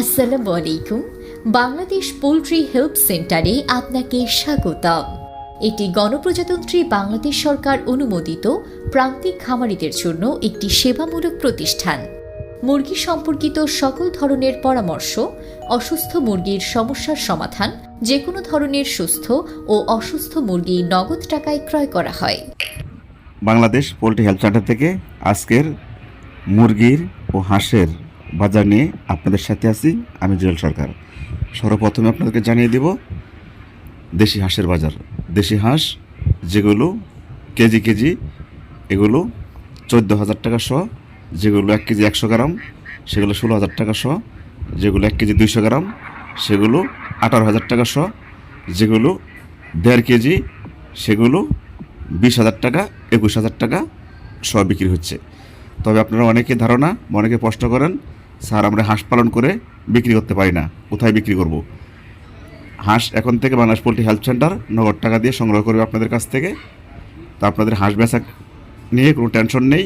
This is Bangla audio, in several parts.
আসসালামু আলাইকুম বাংলাদেশ পোলট্রি হেল্প সেন্টারে আপনাকে স্বাগতম। এটি গণপ্রজাতন্ত্রী বাংলাদেশ সরকার অনুমোদিত প্রান্তিক খামারিদের জন্য একটি সেবামূলক প্রতিষ্ঠান। মুরগি সম্পর্কিত সকল ধরনের পরামর্শ, অসুস্থ মুরগির সমস্যার সমাধান যে কোনো ধরনের সুস্থ ও অসুস্থ মুরগি নগদ টাকায় ক্রয় করা হয়। বাংলাদেশ পোলট্রি হেলথ সেন্টার থেকে আজকের মুরগির ও হাঁসের বাজার নিয়ে আপনাদের সাথে আছি, আমি জুয়েল সরকার। সর্বপ্রথমে আপনাদেরকে জানিয়ে দেব, দেশি হাঁসের বাজার। দেশি হাঁস যেগুলো কেজি কেজি, এগুলো চোদ্দ হাজার টাকা শ, যেগুলো এক কেজি একশো গ্রাম, সেগুলো ষোলো হাজার টাকা শ, যেগুলো এক কেজি দুইশো গ্রাম, সেগুলো আঠারো হাজার টাকা শ, যেগুলো দেড় কেজি, সেগুলো বিশ হাজার টাকা একুশ হাজার টাকা সহ বিক্রি হচ্ছে। তবে আপনারা অনেকে ধারণা, অনেকে প্রশ্ন করেন স্যার, আমরা হাঁস পালন করে বিক্রি করতে পারি না। কোথায় বিক্রি করব? হাঁস এখন থেকে বাংলাদেশ পোলট্রি হেলথ সেন্টার নগদ টাকা দিয়ে সংগ্রহ করবে আপনাদের কাছ থেকে। তো আপনাদের হাঁস বেচা নিয়ে কোনো টেনশন নেই।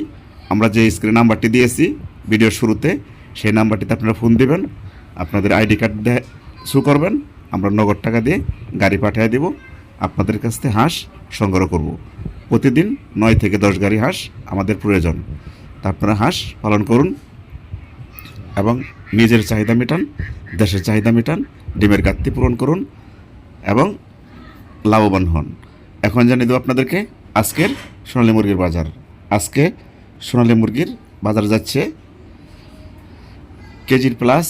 আমরা যে স্ক্রিন নাম্বারটি দিয়েছি ভিডিওর শুরুতে, সেই নাম্বারটিতে আপনারা ফোন দিবেন। আপনাদের আইডি কার্ড শু করবেন। আমরা নগদ টাকা দিয়ে গাড়ি পাঠিয়ে দেব। আপনাদের কাছ থেকে হাঁস সংগ্রহ করব। প্রতিদিন নয় থেকে দশ গাড়ি হাঁস আমাদের প্রয়োজন। তা আপনারা হাঁস পালন করুন। এবং নিজের চাহিদা মেটান, দেশের চাহিদা মেটান, ডিমের ঘাটতি পূরণ করুন এবং লাভবান হন। এখন জানিয়ে দেবো আপনাদেরকে আজকের সোনালী মুরগির বাজার। আজকে সোনালী মুরগির বাজার যাচ্ছে কেজির প্লাস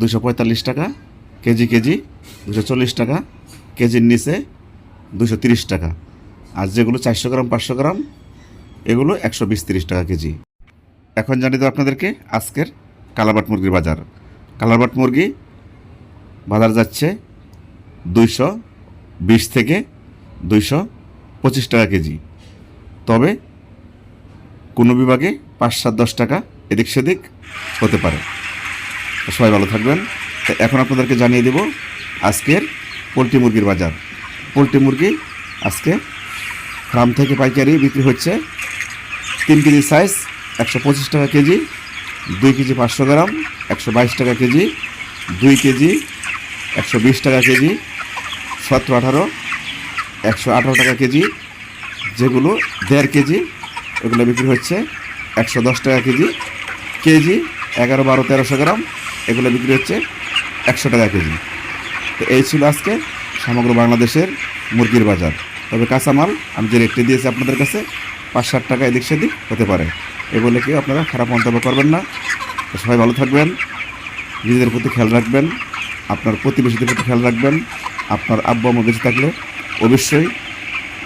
দুশো পঁয়তাল্লিশ টাকা, কেজি কেজি দুশো চল্লিশ টাকা, কেজির নিচে দুশো তিরিশ টাকা। আর যেগুলো চারশো গ্রাম, পাঁচশো গ্রাম, এগুলো একশো বিশ তিরিশ টাকা কেজি। এখন জানিয়ে দেবো আপনাদেরকে আজকের কালাবাট মুরগির বাজার। কালাবাট মুরগি বাজার যাচ্ছে দুইশো বিশ থেকে দুইশো পঁচিশ টাকা কেজি। তবে কোনো বিভাগে পাঁচ, সাত, দশ টাকা এদিক সেদিক হতে পারে। সবাই ভালো থাকবেন। এখন আপনাদেরকে জানিয়ে দেব আজকের পোলট্রি মুরগির বাজার। পোলট্রি মুরগি আজকে ফার্ম থেকে পাইকারি বিক্রি হচ্ছে তিন কেজি সাইজ একশো পঁচিশ টাকা কেজি। দুই কেজি পাঁচশো গ্রাম, একশো বাইশ টাকা কেজি, দুই কেজি, একশো বিশ টাকা কেজি, সতেরো আঠারো, একশো আঠারো টাকা কেজি, যেগুলো দেড় কেজি, ওগুলো বিক্রি হচ্ছে একশো দশ টাকা কেজি কেজি এগারো বারো তেরোশো গ্রাম, এগুলো বিক্রি হচ্ছে একশো টাকা কেজি। তো এই ছিল আজকে সমগ্র বাংলাদেশের মুরগির বাজার। তবে কাঁচামাল আমি যে রেটটি দিয়েছি আপনাদের কাছে, পাঁচ ষাট টাকা এদিক সেদিক হতে পারে। এ বলে কেউ আপনারা খারাপ মন্তব্য করবেন না। সবাই ভালো থাকবেন, নিজেদের প্রতি খেয়াল রাখবেন, আপনার প্রতিবেশীদের প্রতি খেয়াল রাখবেন, আপনার আব্বা আম্মা বেঁচে থাকলে অবশ্যই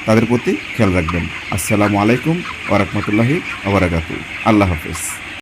তাদের প্রতি খেয়াল রাখবেন। আসসালামু আলাইকুম ওরহমতুল্লাহি আবরাকাতু আল্লাহ হাফিজ।